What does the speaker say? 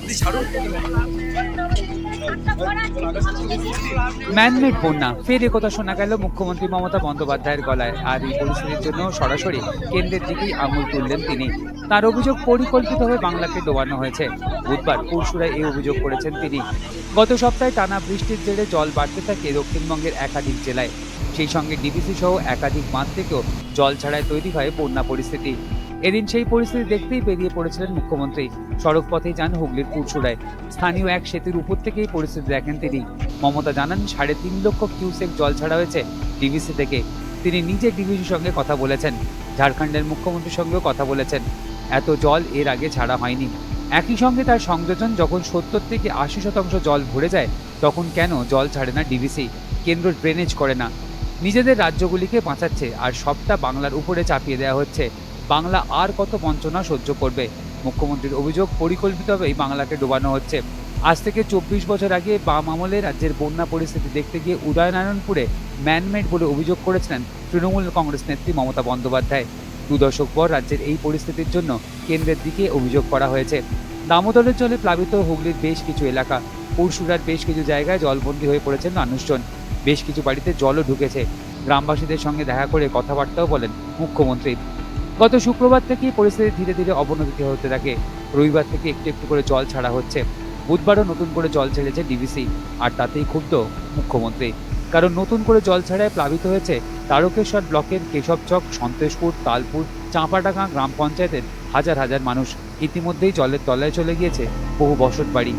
আপনি ছাড়ুন। ম্যানমেড বন্যা। ফের একথা শোনা গেল মুখ্যমন্ত্রী মমতা বন্দ্যোপাধ্যায়ের গলায়। আর এই পরিস্থিতির জন্য সরাসরি কেন্দ্রের দিকেই আঙুল তুললেন তিনি। তার অভিযোগ পরিকল্পিতভাবে বাংলাকে ডোবানো হয়েছে। বুধবার পুরসুরায় এই অভিযোগ করেছেন তিনি। গত সপ্তাহে টানা বৃষ্টির জেরে জল বাড়তে থাকে দক্ষিণবঙ্গের একাধিক জেলায়। সেই সঙ্গে ডিবিসি সহ একাধিক বাঁধ থেকেও জল ছাড়ায় তৈরি হয় বন্যা পরিস্থিতি। এদিন সেই পরিস্থিতি দেখতেই বেরিয়ে পড়েছিলেন মুখ্যমন্ত্রী। সড়ক পথেই যান হুগলির পুরসুরায় স্থানীয় এক সেতুর উপর থেকেই পরিস্থিতি দেখেন তিনি। মমতা জানান, সাড়ে তিন লক্ষ কিউসেক জল ছাড়া হয়েছে ডিভিসি থেকে। তিনি নিজে ডিভিসির সঙ্গে কথা বলেছেন। ঝাড়খণ্ডের মুখ্যমন্ত্রীর সঙ্গেও কথা বলেছেন। এত জল এর আগে ছাড়া হয়নি। একই সঙ্গে তার সংযোজন যখন সত্তর থেকে আশি শতাংশ জল ভরে যায়, তখন কেন জল ছাড়ে না ডিভিসি? কেন্দ্র ড্রেনেজ করে না। নিজেদের রাজ্যগুলিকে বাঁচাচ্ছে আর সবটা বাংলার উপরে চাপিয়ে দেওয়া হচ্ছে। বাংলা আর কত বঞ্চনা সহ্য করবে? মুখ্যমন্ত্রীর অভিযোগ পরিকল্পিতভাবেই বাংলাকে ডোবানো হচ্ছে। আজ থেকে চব্বিশ বছর আগে বাম আমলে রাজ্যের বন্যা পরিস্থিতি দেখতে গিয়ে উদয়নারায়ণপুরে ম্যানমেড বলে অভিযোগ করেছিলেন তৃণমূল কংগ্রেস নেত্রী মমতা বন্দ্যোপাধ্যায়। দু দশক পর রাজ্যের এই পরিস্থিতির জন্য কেন্দ্রের দিকে অভিযোগ করা হয়েছে। দামোদরের জলে প্লাবিত হুগলির বেশ কিছু এলাকা। পুরসুরার বেশ কিছু জায়গায় জলবন্দী হয়ে পড়েছেন মানুষজন। বেশ কিছু বাড়িতে জলও ঢুকেছে। গ্রামবাসীদের সঙ্গে দেখা করে কথাবার্তাও বলেন মুখ্যমন্ত্রী। গত শুক্রবার থেকেই পরিস্থিতি ধীরে ধীরে অবনতি হতে থাকে। রবিবার থেকে একটু একটু করে জল ছাড়া হচ্ছে। বুধবারও নতুন করে জল ছেড়েছে ডিবিসি আর তাতেই ক্ষুব্ধ মুখ্যমন্ত্রী। কারণ নতুন করে জল ছাড়ায় প্লাবিত হয়েছে তারকেশ্বর ব্লকের কেশবচক সন্তোষপুর তালপুর, চাঁপাডাঙ্গা গ্রাম পঞ্চায়েতের হাজার হাজার মানুষ। ইতিমধ্যেই জলের তলায় চলে গিয়েছে বহু বসত বাড়ি